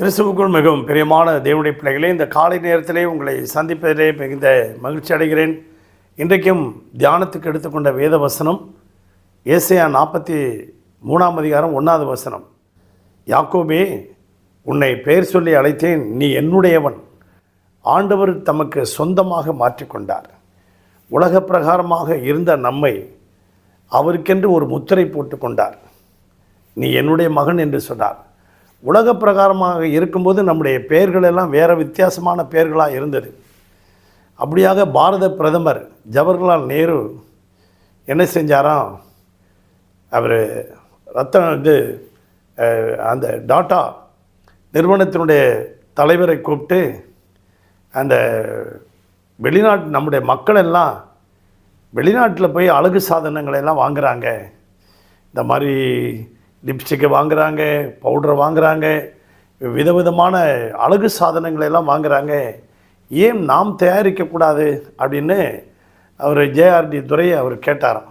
கிறிஸ்துவுக்குள் மிகவும் பிரியமான தேவனுடைய பிள்ளைகளே இந்த காலை நேரத்திலே உங்களை சந்திப்பதிலே மிகுந்த மகிழ்ச்சி அடைகிறேன். இன்றைக்கும் தியானத்துக்கு எடுத்துக்கொண்ட வேத வசனம் ஏசையா நாற்பத்தி மூணாம் அதிகாரம் ஒன்றாவது வசனம். யாக்கோபே உன்னை பெயர் சொல்லி அழைத்தேன் நீ என்னுடையவன். ஆண்டவர் தமக்கு சொந்தமாக மாற்றிக்கொண்டார். உலக பிரகாரமாக இருந்த நம்மை அவருக்கென்று ஒரு முத்திரை போட்டு கொண்டார் நீ என்னுடைய மகன் என்று சொன்னார். உலக பிரகாரமாக இருக்கும்போது நம்முடைய பெயர்கள் எல்லாம் வேறு வித்தியாசமான பெயர்களாக இருந்தது. அப்படியாக பாரத பிரதமர் ஜவஹர்லால் நேரு என்ன செஞ்சாராம்? அவர் ரத்தன இது அந்த டாட்டா நிறுவனத்தினுடைய தலைவரை கூப்பிட்டு அந்த வெளிநாட்டு நம்முடைய மக்கள் எல்லாம் வெளிநாட்டில் போய் அழகு சாதனங்களை எல்லாம் வாங்குறாங்க. இந்த மாதிரி லிப்ஸ்டிக்கை வாங்குறாங்க பவுடரை வாங்குறாங்க விதவிதமான அழகு சாதனங்களை எல்லாம் வாங்குறாங்க. ஏன் நாம் தயாரிக்கக்கூடாது அப்படின்னு அவர் ஜேஆர்டி துரையை அவர் கேட்டாராம்.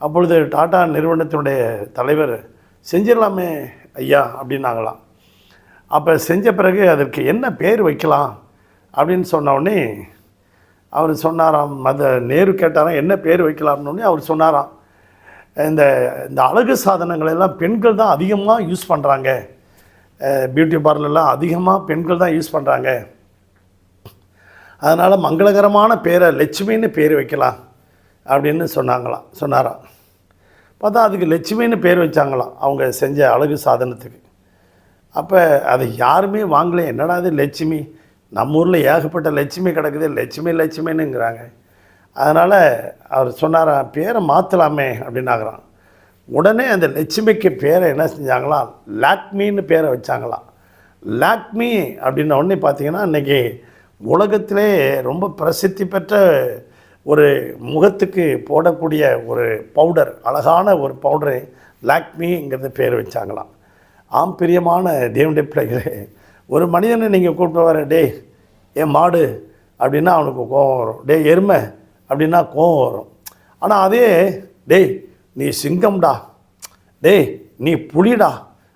அப்பொழுது டாடா நிறுவனத்தினுடைய தலைவர் செஞ்சிடலாமே ஐயா அப்படின்னாங்களாம். அப்போ செஞ்ச பிறகு அதற்கு என்ன பேர் வைக்கலாம் அப்படின்னு சொன்னோடனே அவர் சொன்னாராம் மத நேரு கேட்டாராம் என்ன பேர் வைக்கலாம்னு அவர் சொன்னாராம் இந்த இந்த அழகு சாதனங்கள் எல்லாம் பெண்கள் தான் அதிகமாக யூஸ் பண்ணுறாங்க பியூட்டி பார்லர்லாம் அதிகமாக பெண்கள் தான் யூஸ் பண்ணுறாங்க அதனால் மங்களகரமான பேரை லட்சுமின்னு பேர் வைக்கலாம் அப்படின்னு சொன்னாங்களாம் சொன்னாராம். பார்த்தா அதுக்கு லட்சுமின்னு பேர் வச்சாங்களாம் அவங்க செஞ்ச அழகு சாதனத்துக்கு. அப்போ அதை யாருமே வாங்கலை என்னடா இது லட்சுமி? நம்ம ஊரில் ஏகப்பட்ட லட்சுமி கிடக்குது லட்சுமி லட்சுமின்னுங்கிறாங்க. அதனால் அவர் சொன்னாராம் பேரை மாற்றலாமே அப்படின்னாகிறான் உடனே அந்த லட்சுமிக்கு பேரை என்ன செஞ்சாங்களாம் லாக்மின்னு பேரை வச்சாங்களாம். லாக்மி அப்படின்ன உடனே பார்த்தீங்கன்னா இன்றைக்கி உலகத்திலே ரொம்ப பிரசித்தி பெற்ற ஒரு முகத்துக்கு போடக்கூடிய ஒரு பவுடர் அழகான ஒரு பவுடரு லாக்மிங்கிறது பேர் வச்சாங்களாம். ஆம் பிரியமான தேவனுடைய பிள்ளைகளே ஒரு மனிதனை நீங்கள் கூப்பிட்டு வர டே என் மாடு அப்படின்னா அவனுக்கு கோபம் வரும். டேய் எருமை அப்படின்னா கோபம் வரும். ஆனால் அதே டேய் நீ சிங்கம்டா. டேய் நீ புலிடா.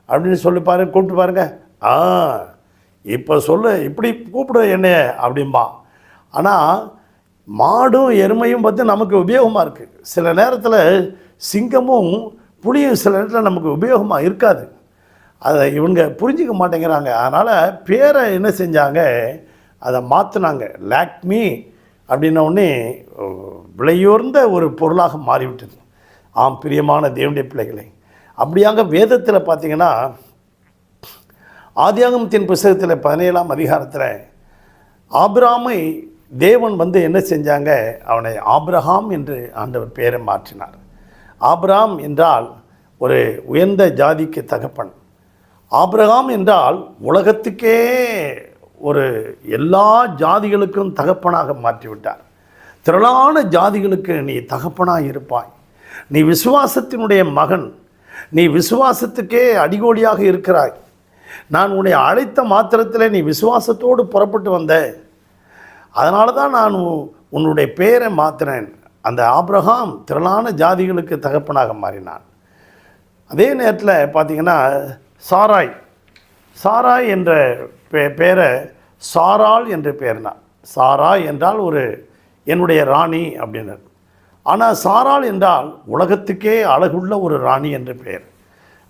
அப்படின்னு சொல்லி பாருங்க கூப்பிட்டு பாருங்க. ஆ இப்போ சொல்லு இப்படி கூப்பிடு என்னைய அப்படிம்பா. ஆனால் மாடும் எருமையும் பார்த்து நமக்கு உபயோகமாக இருக்குது சில நேரத்தில் சிங்கமும் புலியும் சில நேரத்தில் நமக்கு உபயோகமாக இருக்காது. அதை இவங்க புரிஞ்சிக்க மாட்டேங்கிறாங்க. அதனால் பேரை என்ன செஞ்சாங்க? அதை மாற்றினாங்க லாக்மி அப்படின்ன உடனே ஒரு பொருளாக மாறிவிட்டது. ஆம் பிரியமான தேவனுடைய பிள்ளைகளை அப்படியாக வேதத்தில் பார்த்தீங்கன்னா ஆதியாகமத்தின் புஸ்தகத்தில் பதினேழாம் அதிகாரத்தில் ஆபிராமை தேவன் வந்து என்ன செஞ்சாங்க? அவனை ஆப்ரஹாம் என்று ஆண்டவர் பெயரை மாற்றினார். ஆபிராம் என்றால் ஒரு உயர்ந்த ஜாதிக்கு தகப்பன். ஆபிரகாம் என்றால் உலகத்துக்கே ஒரு எல்லா ஜாதிகளுக்கும் தகப்பனாக மாற்றிவிட்டார். திரளான ஜாதிகளுக்கு நீ தகப்பனாக இருப்பாய். நீ விசுவாசத்தினுடைய மகன். நீ விசுவாசத்துக்கே அடிகோடியாக இருக்கிறாய். நான் உன்னை அழைத்த மாத்திரத்தில் நீ விசுவாசத்தோடு புறப்பட்டு வந்த. அதனால தான் நான் உன்னுடைய பெயரை மாற்றினேன் அந்த ஆப்ரஹாம் திரளான ஜாதிகளுக்கு தகப்பனாக மாறினான். அதே நேரத்தில் பார்த்தீங்கன்னா சாராய். சாராய் என்ற பேரை சாரால் என்று பேர்னார் சாரா என்றால் ஒரு என்னுடைய ராணி அப்படின்னர் ஆனால் சாரால் என்றால் உலகத்துக்கே அழகுள்ள ஒரு ராணி என்று பெயர்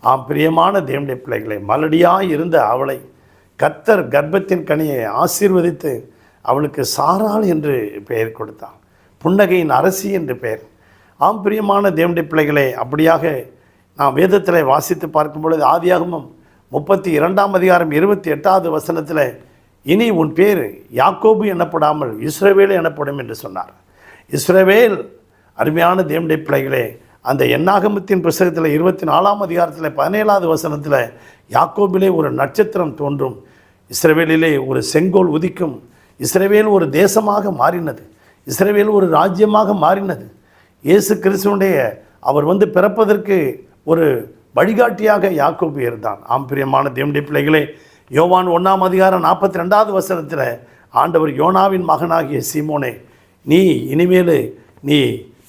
ஆம் பிரியமான தேவனுடைய பிள்ளைகளை மலடியாக இருந்த அவளை கத்தர் கர்ப்பத்தின் கனியை ஆசீர்வதித்து அவளுக்கு சாரால் என்று பெயர் கொடுத்தான். புன்னகையின் அரசி என்று பெயர். ஆம் பிரியமான தேவனுடைய பிள்ளைகளை அப்படியாக நாம் வேதத்தில் வாசித்து பார்க்கும் பொழுது ஆதியாகமும் முப்பத்தி இரண்டாம் அதிகாரம் இருபத்தி எட்டாவது வசனத்தில் இனி உன் பேர் யாக்கோபு எனப்படாமல் இஸ்ரவேல் எனப்படும் என்று சொன்னார். இஸ்ரவேல் அருமையான தேவனுடைய பிள்ளைகளே அந்த எண்ணாகமத்தின் புஸ்தகத்தில் இருபத்தி நாலாம் அதிகாரத்தில் பதினேழாவது வசனத்தில் யாக்கோபிலே ஒரு நட்சத்திரம் தோன்றும் இஸ்ரவேலிலே ஒரு செங்கோல் உதிக்கும் இஸ்ரேவேல் ஒரு தேசமாக மாறினது இஸ்ரேவேல் ஒரு ராஜ்யமாக மாறினது. இயேசு கிறிஸ்துவனுடைய அவர் வந்து பிறப்பதற்கு ஒரு வழிகாட்டியாக யாக்கோபு இருந்தான். ஆம் பிரியமான தேவனுடைய பிள்ளைகளே யோவான் ஒன்றாம் அதிகாரம் நாற்பத்தி ரெண்டாவது வசனத்தில் ஆண்டவர் யோனாவின் மகனாகிய சீமோனே நீ இனிமேல் நீ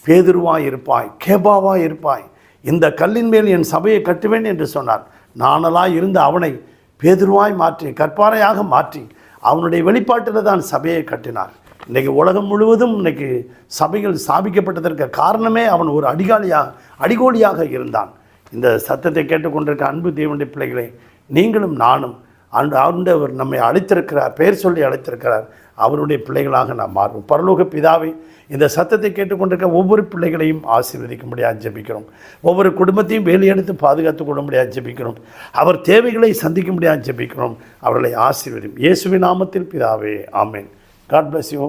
பேதுருவாய் இருப்பாய் கேபாவாய் இருப்பாய் இந்த கல்லின் மேல் என் சபையை கட்டுவேன் என்று சொன்னார். நானலாய் இருந்த அவனை பேதுருவாய் மாற்றி கற்பாறையாக மாற்றி அவனுடைய வெளிப்பாட்டில் தான் சபையை கட்டினார். இன்றைக்கி உலகம் முழுவதும் இன்னைக்கு சபைகள் ஸ்தாபிக்கப்பட்டதற்கு காரணமே அவன் ஒரு அடிகாலியாக அடிகோலியாக இருந்தான். இந்த சத்தத்தை கேட்டுக்கொண்டிருக்க அன்பு தேவனுடைய பிள்ளைகளை நீங்களும் நானும் அன்று ஆண்டவர் நம்மை அழைத்திருக்கிறார் பெயர் சொல்லி அழைத்திருக்கிறார். அவருடைய பிள்ளைகளாக நாம் மாறுவோம். பரலோக பிதாவை இந்த சத்தத்தை கேட்டுக்கொண்டிருக்க ஒவ்வொரு பிள்ளைகளையும் ஆசீர்வதிக்கும்படியாக ஜெபிக்கிறோம். ஒவ்வொரு குடும்பத்தையும் வேலையெடுத்து பாதுகாத்து கொள்ளும்படியாக ஜெபிக்கிறோம். அவர் தேவைகளை சந்திக்கும்படியாக ஜெபிக்கிறோம். அவர்களை ஆசீர்வதியும் இயேசுவின் நாமத்தில் பிதாவே ஆமேன். God bless you